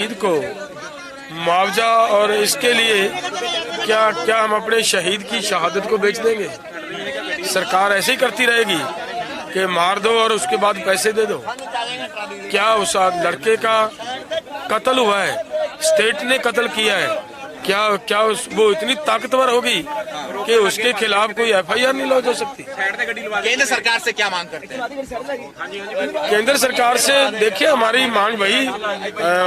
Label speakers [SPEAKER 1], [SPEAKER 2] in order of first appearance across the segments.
[SPEAKER 1] शहीद को मुआवजा और इसके लिए क्या क्या हम अपने शहीद की शहादत को बेच देंगे? सरकार ऐसे ही करती रहेगी कि मार दो और उसके बाद पैसे दे दो। क्या उस लड़के का कत्ल हुआ है? स्टेट ने कत्ल किया है। क्या क्या उस, वो इतनी ताकतवर होगी कि उसके खिलाफ कोई एफआईआर नहीं लॉन्च हो सकती।
[SPEAKER 2] केंद्र सरकार से क्या मांग करते हैं?
[SPEAKER 1] केंद्र सरकार से देखिए हमारी मांग वही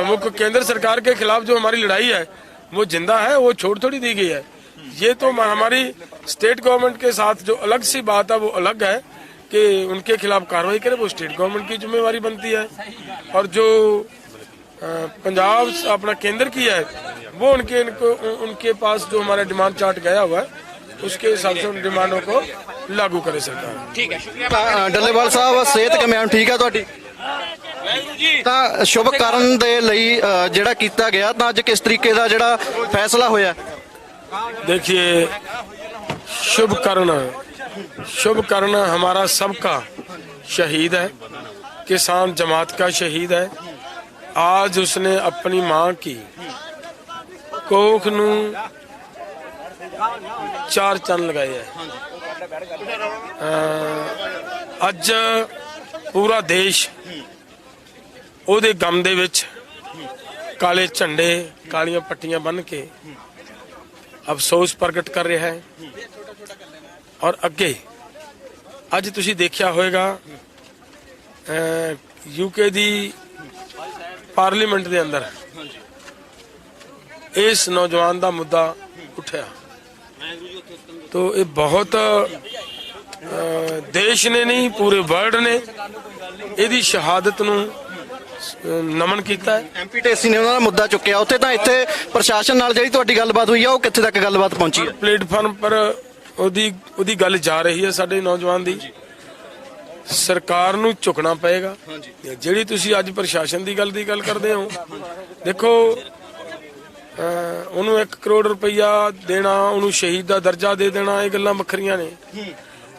[SPEAKER 1] मुख्य केंद्र सरकार के खिलाफ जो हमारी लड़ाई है वो ज़िंदा है वो छोड़ थोड़ी दी गई है। ये तो हमारी स्टेट गवर्नमेंट के साथ जो अलग सी बात है वो अलग है कि उनके खिलाफ कार्रवाई करे वो स्टेट गवर्नमेंट की जिम्मेवारी बनती है। और जो पंजाब अपना केंद्र की है वो उनके इनको उ- उनके पास जो हमारा डिमांड चार्ट गया हुआ है उसके हिसाब से उन डिमांडों को लागू करे सरकार
[SPEAKER 2] ठीक है शुक्रिया
[SPEAKER 3] ਤਾਂ ਡੱਲੇਵਾਲ ਸਾਹਿਬ ਸਿਹਤ ਕਿਵੇਂ ਆ ਠੀਕ ਆ ਤੁਹਾਡੀ ਤਾਂ ਸ਼ੁਭ ਕਰਨ ਦੇ ਲਈ ਅ, ਜਿਹੜਾ ਕੀਤਾ ਗਿਆ ਤਾਂ ਅੱਜ ਕਿਸ ਤਰੀਕੇ ਦਾ ਜਿਹੜਾ ਫੈਸਲਾ ਹੋਇਆ
[SPEAKER 1] देखिए शुभ कर्ण शुभ कर्ण हमारा सबका शहीद है किसान जमात का शहीद है आज उसने अपनी मां की कोख ਨੂੰ ਚਾਰ ਚੰਨ ਲਗਾਏ ਹੈ ਅੱਜ ਪੂਰਾ ਦੇਸ਼ ਉਹਦੇ ਗਮ ਦੇ ਵਿੱਚ ਕਾਲੇ ਝੰਡੇ, ਕਾਲੀਆਂ ਪੱਟੀਆਂ ਬੰਨ ਕੇ ਅਫਸੋਸ ਪ੍ਰਗਟ ਕਰ ਰਿਹਾ ਹੈ। ਔਰ ਅੱਗੇ, ਅੱਜ ਤੁਸੀਂ ਦੇਖਿਆ ਹੋਵੇਗਾ ਯੂਕੇ ਦੀ ਪਾਰਲੀਮੈਂਟ ਦੇ ਅੰਦਰ ਇਸ ਨੌਜਵਾਨ ਦਾ ਮੁੱਦਾ ਉੱਠਿਆ। ਤੋ ਇਹ ਬਹੁਤ ਅ, ਦੇਸ਼ ਨੇ ਨਹੀਂ ਪੂਰੇ ਵਰਲਡ ਨੇ ਇਹਦੀ ਸ਼ਹਾਦਤ ਨੂੰ ਨਮਨ ਕੀਤਾ ਹੈ
[SPEAKER 3] ਐਮਪੀਟੀਸੀ ਨੇ ਉਹਨਾਂ ਦਾ ਮੁੱਦਾ ਚੁੱਕਿਆ ਉੱਥੇ ਤਾਂ ਇੱਥੇ ਪ੍ਰਸ਼ਾਸਨ ਨਾਲ ਜਿਹੜੀ ਤੁਹਾਡੀ ਗੱਲਬਾਤ ਹੋਈ ਆ ਉਹ ਕਿੱਥੇ ਤੱਕ ਗੱਲਬਾਤ ਪਹੁੰਚੀ ਹੈ
[SPEAKER 1] ਪਲੇਟਫਾਰਮ ਪਰ ਉਹਦੀ ਉਹਦੀ ਗੱਲ ਜਾ ਰਹੀ ਹੈ ਸਾਡੇ ਨੌਜਵਾਨ ਦੀ ਸਰਕਾਰ ਨੂੰ ਝੁਕਣਾ ਪਏਗਾ ਜਿਹੜੀ ਤੁਸੀਂ ਅੱਜ ਪ੍ਰਸ਼ਾਸਨ ਦੀ ਗੱਲ ਦੀ ਗੱਲ ਕਰਦੇ ਹੋ ਦੇਖੋ ਉਹਨੂੰ 1 ਕਰੋੜ ਰੁਪਈਆ ਦੇਣਾ ਉਹਨੂੰ ਸ਼ਹੀਦ ਦਾ ਦਰਜਾ ਦੇ ਦੇਣਾ ਇਹ ਗੱਲਾਂ ਵੱਖਰੀਆਂ ਨੇ।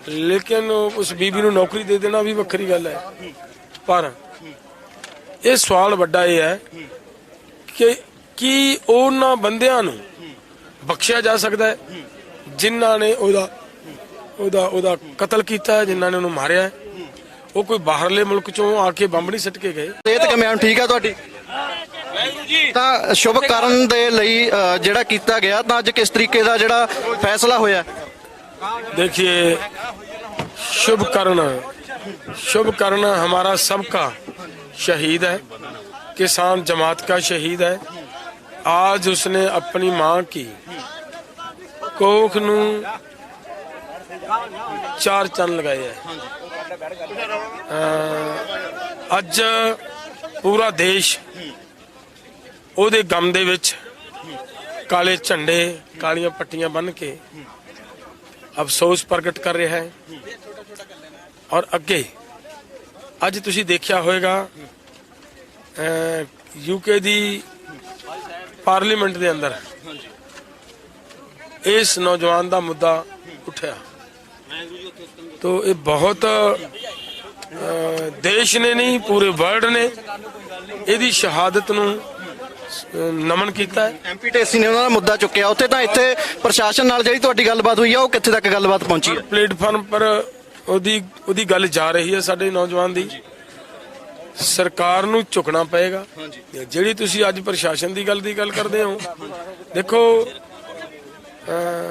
[SPEAKER 1] ਲੇਕਿਨ ਉਸ ਬੀਬੀ ਨੂੰ ਨੌਕਰੀ ਦੇ ਦੇਣਾ ਵੀ ਵੱਖਰੀ ਗੱਲ ਹੈ। ਪਰ ਇਹ ਸਵਾਲ ਵੱਡਾ ਇਹ ਹੈ ਕਿ ਕੀ ਉਹਨਾਂ ਬੰਦਿਆਂ ਨੂੰ ਬਖਸ਼ਿਆ ਜਾ ਸਕਦਾ ਹੈ? ਜਿਨ੍ਹਾਂ ਨੇ ਉਹਦਾ ਉਹਦਾ ਉਹਦਾ ਕਤਲ ਕੀਤਾ ਹੈ ਜਿਨ੍ਹਾਂ ਨੇ ਉਹਨੂੰ ਮਾਰਿਆ ਹੈ। ਉਹ ਕੋਈ ਬਾਹਰਲੇ ਮੁਲਕ ਚੋਂ ਆ ਕੇ ਬੰਬ ਨਹੀਂ ਸਿੱਟ ਕੇ ਗਏ।
[SPEAKER 3] ਸਿਹਤ ਕਿਵੇਂ ਠੀਕ ਆ ਤੁਹਾਡੀ? ਤਾਂ ਸ਼ੁਭ ਕਰਨ ਦੇ ਲਈ ਅ, ਜਿਹੜਾ ਕੀਤਾ ਗਿਆ ਤਾਂ ਅੱਜ ਕਿਸ ਤਰੀਕੇ ਦਾ ਜਿਹੜਾ ਫੈਸਲਾ ਹੋਇਆ
[SPEAKER 1] देखिए शुभ कर्ण शुभ कर्ण हमारा सबका शहीद है किसान जमात का शहीद है आज उसने अपनी मां की कोख ਨੂੰ ਚਾਰ ਚੰਨ ਲਗਾਏ ਹੈ ਅਹ ਅੱਜ ਪੂਰਾ ਦੇਸ਼ ਉਹਦੇ ਗਮ ਦੇ ਵਿੱਚ ਕਾਲੇ ਝੰਡੇ, ਕਾਲੀਆਂ ਪੱਟੀਆਂ ਬੰਨ ਕੇ ਅਫਸੋਸ ਪ੍ਰਗਟ ਕਰ ਰਿਹਾ ਹੈ। ਔਰ ਅੱਗੇ, ਅੱਜ ਤੁਸੀਂ ਦੇਖਿਆ ਹੋਵੇਗਾ ਯੂਕੇ ਦੀ ਪਾਰਲੀਮੈਂਟ ਦੇ ਅੰਦਰ ਇਸ ਨੌਜਵਾਨ ਦਾ ਮੁੱਦਾ ਉੱਠਿਆ। ਤੋ ਇਹ ਬਹੁਤ ਦੇਸ਼ ਨੇ ਨਹੀਂ, ਪੂਰੇ ਵਰਲਡ ਨੇ, ਇਹਦੀ ਸ਼ਹਾਦਤ ਨੂੰ ਨਮਨ ਕੀਤਾ ਹੈ।
[SPEAKER 3] ਐਮਪੀਟੀਸੀ ਨੇ ਉਹਨਾਂ ਦਾ ਮੁੱਦਾ ਚੁੱਕਿਆ। ਉੱਥੇ ਤਾਂ ਇੱਥੇ ਪ੍ਰਸ਼ਾਸਨ ਨਾਲ ਜਿਹੜੀ ਤੁਹਾਡੀ ਗੱਲਬਾਤ ਹੋਈ ਆ ਉਹ ਕਿੱਥੇ ਤੱਕ ਗੱਲਬਾਤ ਪਹੁੰਚੀ ਹੈ
[SPEAKER 1] ਪਲੇਟਫਾਰਮ ਪਰ ਉਹਦੀ ਉਹਦੀ ਗੱਲ ਜਾ ਰਹੀ ਹੈ ਸਾਡੇ ਨੌਜਵਾਨ ਦੀ। ਸਰਕਾਰ ਨੂੰ ਝੁਕਣਾ ਪਏਗਾ। ਜਿਹੜੀ ਤੁਸੀਂ ਅੱਜ ਪ੍ਰਸ਼ਾਸਨ ਦੀ ਗੱਲ ਦੀ ਗੱਲ ਕਰਦੇ ਹੋ ਦੇਖੋ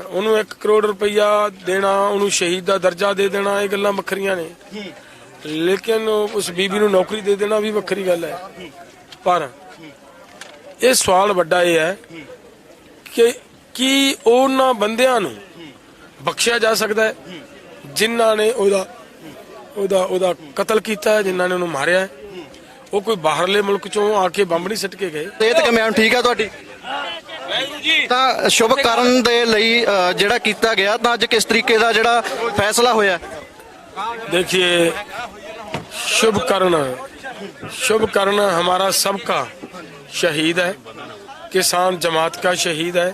[SPEAKER 1] ਉਹਨੂੰ 1 ਕਰੋੜ ਰੁਪਈਆ ਦੇਣਾ ਉਹਨੂੰ ਸ਼ਹੀਦ ਦਾ ਦਰਜਾ ਦੇ ਦੇਣਾ ਇਹ ਗੱਲਾਂ ਵੱਖਰੀਆਂ ਨੇ। ਲੇਕਿਨ ਉਸ ਬੀਬੀ ਨੂੰ ਨੌਕਰੀ ਦੇ ਦੇਣਾ ਵੀ ਵੱਖਰੀ ਗੱਲ ਹੈ। ਪਰ ਇਹ ਸਵਾਲ ਵੱਡਾ ਇਹ ਹੈ ਕਿ ਕੀ ਉਹਨਾਂ ਬੰਦਿਆਂ ਨੂੰ ਬਖਸ਼ਿਆ ਜਾ ਸਕਦਾ ਹੈ ਜਿਨ੍ਹਾਂ ਨੇ ਉਹਦਾ ਉਹਦਾ ਉਹਦਾ ਕਤਲ ਕੀਤਾ ਹੈ ਜਿਨ੍ਹਾਂ ਨੇ ਉਹਨੂੰ ਮਾਰਿਆ ਹੈ ਉਹ ਕੋਈ ਬਾਹਰਲੇ ਮੁਲਕ ਚੋਂ ਆ ਕੇ ਬੰਬ ਨਹੀਂ ਸਿੱਟ ਕੇ ਗਏ
[SPEAKER 3] ਸਿਹਤ ਕਿਵੇਂ ਆ ਠੀਕ ਆ ਤੁਹਾਡੀ ਤਾਂ ਸ਼ੁਭ ਕਰਨ ਦੇ ਲਈ ਅ, ਜਿਹੜਾ ਕੀਤਾ ਗਿਆ ਤਾਂ ਅੱਜ ਕਿਸ ਤਰੀਕੇ ਦਾ ਜਿਹੜਾ ਫੈਸਲਾ ਹੋਇਆ
[SPEAKER 1] देखिए शुभ कर्ण शुभ कर्ण हमारा सबका शहीद है किसान जमात का शहीद है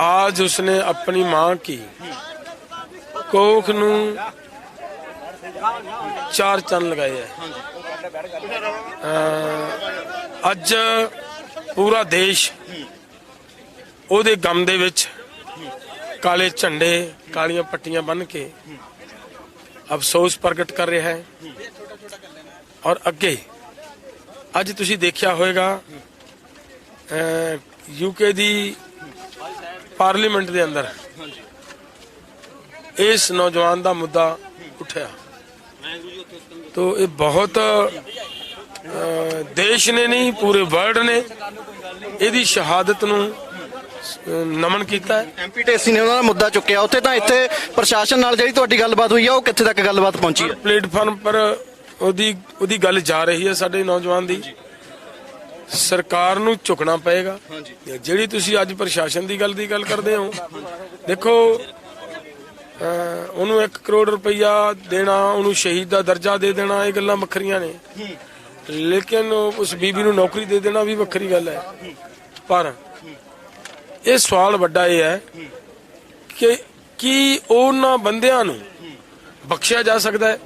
[SPEAKER 1] आज उसने अपनी मां की कोख ਨੂੰ ਚਾਰ ਚੰਨ ਲਗਾਏ ਹੈ ਅਹ ਅੱਜ ਪੂਰਾ ਦੇਸ਼ ਉਹਦੇ ਗਮ ਦੇ ਵਿੱਚ ਕਾਲੇ ਝੰਡੇ ਕਾਲੀਆਂ ਪੱਟੀਆਂ ਬੰਨ ਕੇ ਅਫਸੋਸ ਪ੍ਰਗਟ ਕਰ ਰਿਹਾ ਹੈ ਔਰ ਅੱਗੇ ਅੱਜ ਤੁਸੀਂ ਦੇਖਿਆ ਹੋਵੇਗਾ ਯੂਕੇ ਦੀ ਪਾਰਲੀਮੈਂਟ ਦੇ ਅੰਦਰ ਇਸ ਨੌਜਵਾਨ ਦਾ ਮੁੱਦਾ ਉੱਠਿਆ। ਤੋ ਇਹ ਬਹੁਤ ਦੇਸ਼ ਨੇ ਨਹੀਂ ਪੂਰੇ ਵਰਲਡ ਨੇ ਇਹਦੀ ਸ਼ਹਾਦਤ ਨੂੰ ਨਮਨ ਕੀਤਾ ਹੈ।
[SPEAKER 3] ਐਮਪੀਟੀਸੀ ਨੇ ਉਹਨਾਂ ਦਾ ਮੁੱਦਾ ਚੁੱਕਿਆ। ਉੱਥੇ ਤਾਂ ਇੱਥੇ ਪ੍ਰਸ਼ਾਸਨ ਨਾਲ ਜਿਹੜੀ ਤੁਹਾਡੀ ਗੱਲਬਾਤ ਹੋਈ ਆ ਉਹ ਕਿੱਥੇ ਤੱਕ ਗੱਲਬਾਤ ਪਹੁੰਚੀ ਹੈ?
[SPEAKER 1] ਪਲੇਟਫਾਰਮ ਪਰ ਉਹਦੀ ਉਹਦੀ ਗੱਲ ਜਾ ਰਹੀ ਹੈ ਸਾਡੇ ਨੌਜਵਾਨ ਦੀ। ਸਰਕਾਰ ਨੂੰ ਝੁਕਣਾ ਪਏਗਾ। ਜਿਹੜੀ ਤੁਸੀਂ ਅੱਜ ਪ੍ਰਸ਼ਾਸਨ ਦੀ ਗੱਲ ਦੀ ਗੱਲ ਕਰਦੇ ਹੋ ਦੇਖੋ ਉਹਨੂੰ 1 ਕਰੋੜ ਰੁਪਈਆ ਦੇਣਾ ਉਹਨੂੰ ਸ਼ਹੀਦ ਦਾ ਦਰਜਾ ਦੇ ਦੇਣਾ ਇਹ ਗੱਲਾਂ ਵੱਖਰੀਆਂ ਨੇ। ਲੇਕਿਨ ਉਸ ਬੀਬੀ ਨੂੰ ਨੌਕਰੀ ਦੇ ਦੇਣਾ ਵੀ ਵੱਖਰੀ ਗੱਲ ਹੈ। ਪਰ ਇਹ ਸਵਾਲ ਵੱਡਾ ਇਹ ਹੈ ਕਿ ਕੀ ਉਹਨਾਂ ਬੰਦਿਆਂ ਨੂੰ ਬਖਸ਼ਿਆ ਜਾ ਸਕਦਾ ਹੈ?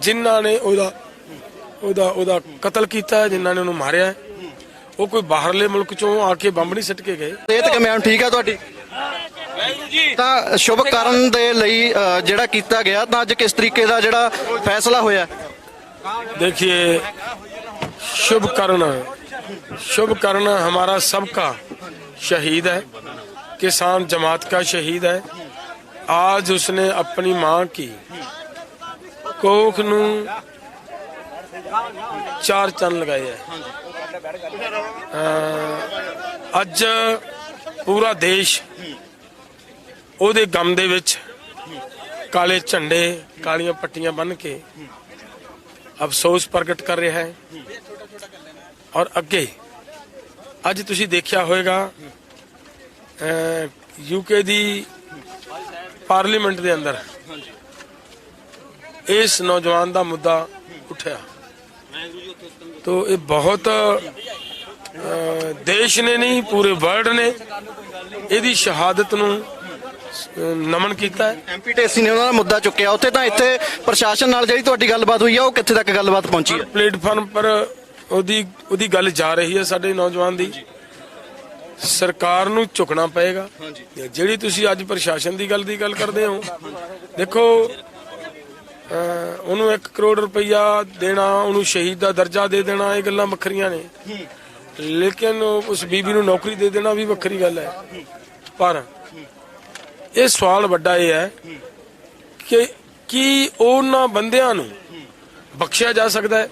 [SPEAKER 1] ਜਿਨ੍ਹਾਂ ਨੇ ਉਹਦਾ ਉਹਦਾ ਉਹਦਾ ਕਤਲ ਕੀਤਾ ਹੈ ਜਿਨ੍ਹਾਂ ਨੇ ਉਹਨੂੰ ਮਾਰਿਆ ਹੈ ਉਹ ਕੋਈ ਬਾਹਰਲੇ ਮੁਲਕ ਚੋਂ ਆ ਕੇ ਬੰਬ ਨਹੀਂ ਸਿੱਟ ਕੇ ਗਏ
[SPEAKER 3] ਸਿਹਤ ਕਿਵੇਂ ਹੁਣ ਠੀਕ ਆ ਤੁਹਾਡੀ ਤਾਂ ਸ਼ੁਭ ਕਰਨ ਦੇ ਲਈ ਅ, ਜਿਹੜਾ ਕੀਤਾ ਗਿਆ ਤਾਂ ਅੱਜ ਕਿਸ ਤਰੀਕੇ ਦਾ ਜਿਹੜਾ ਫੈਸਲਾ ਹੋਇਆ
[SPEAKER 1] देखिए शुभ कर्ण शुभ कर्ण हमारा सबका शहीद है किसान जमात का शहीद है आज उसने अपनी मां की ਕੋਖ ਨੂੰ ਚਾਰ ਚੰਨ ਲਗਾਏ ਹੈ ਅੱਜ ਪੂਰਾ ਦੇਸ਼ ਉਹਦੇ ਗਮ ਦੇ ਵਿੱਚ ਕਾਲੇ ਝੰਡੇ, ਕਾਲੀਆਂ ਪੱਟੀਆਂ ਬੰਨ ਕੇ ਅਫਸੋਸ ਪ੍ਰਗਟ ਕਰ ਰਿਹਾ ਹੈ। ਔਰ ਅੱਗੇ, ਅੱਜ ਤੁਸੀਂ ਦੇਖਿਆ ਹੋਵੇਗਾ ਯੂਕੇ ਦੀ ਪਾਰਲੀਮੈਂਟ ਦੇ ਅੰਦਰ ਇਸ ਨੌਜਵਾਨ ਦਾ ਮੁੱਦਾ ਉੱਠਿਆ। ਤੋ ਇਹ ਬਹੁਤ ਦੇਸ਼ ਨੇ ਨਹੀਂ ਪੂਰੇ ਵਰਲਡ ਨੇ ਇਹਦੀ ਸ਼ਹਾਦਤ ਨੂੰ ਨਮਨ ਕੀਤਾ ਹੈ।
[SPEAKER 3] ਐਮਪੀਟੀਸੀ ਨੇ ਉਹਨਾਂ ਦਾ ਮੁੱਦਾ ਚੁੱਕਿਆ। ਉੱਥੇ ਤਾਂ ਇੱਥੇ ਪ੍ਰਸ਼ਾਸਨ ਨਾਲ ਜਿਹੜੀ ਤੁਹਾਡੀ ਗੱਲਬਾਤ ਹੋਈ ਆ ਉਹ ਕਿੱਥੇ ਤੱਕ ਗੱਲਬਾਤ ਪਹੁੰਚੀ ਹੈ?
[SPEAKER 1] ਪਲੇਟਫਾਰਮ ਪਰ ਉਹਦੀ ਉਹਦੀ ਗੱਲ ਜਾ ਰਹੀ ਹੈ ਸਾਡੇ ਨੌਜਵਾਨ ਦੀ। ਸਰਕਾਰ ਨੂੰ ਝੁਕਣਾ ਪਏਗਾ। ਜਿਹੜੀ ਤੁਸੀਂ ਅੱਜ ਪ੍ਰਸ਼ਾਸਨ ਦੀ ਗੱਲ ਦੀ ਗੱਲ ਕਰਦੇ ਹੋ ਦੇਖੋ ਉਹਨੂੰ 1 ਕਰੋੜ ਰੁਪਈਆ ਦੇਣਾ ਉਹਨੂੰ ਸ਼ਹੀਦ ਦਾ ਦਰਜਾ ਦੇ ਦੇਣਾ ਇਹ ਗੱਲਾਂ ਵੱਖਰੀਆਂ ਨੇ। ਲੇਕਿਨ ਉਸ ਬੀਬੀ ਨੂੰ ਨੌਕਰੀ ਦੇ ਦੇਣਾ ਵੀ ਵੱਖਰੀ ਗੱਲ ਹੈ। ਪਰ ਇਹ ਸਵਾਲ ਵੱਡਾ ਇਹ ਹੈ ਕਿ ਕੀ ਉਹਨਾਂ ਬੰਦਿਆਂ ਨੂੰ ਬਖਸ਼ਿਆ ਜਾ ਸਕਦਾ ਹੈ?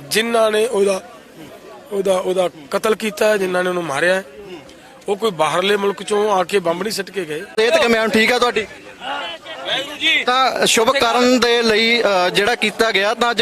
[SPEAKER 1] ਜਿਨ੍ਹਾਂ ਨੇ ਉਹਦਾ ਉਹਦਾ ਉਹਦਾ ਕਤਲ ਕੀਤਾ ਹੈ ਜਿਨ੍ਹਾਂ ਨੇ ਉਹਨੂੰ ਮਾਰਿਆ ਹੈ। ਉਹ ਕੋਈ ਬਾਹਰਲੇ ਮੁਲਕ ਚੋਂ ਆ ਕੇ ਬੰਬ ਨਹੀਂ ਸਿੱਟ ਕੇ ਗਏ।
[SPEAKER 3] ਸਿਹਤ ਕਿਵੇਂ ਹੁਣ ਠੀਕ ਆ ਤੁਹਾਡੀ? ਤਾਂ ਸ਼ੁਭ ਕਰਨ ਦੇ ਲਈ ਜਿਹੜਾ ਕੀਤਾ ਗਿਆ ਤਾਂ ਅੱਜ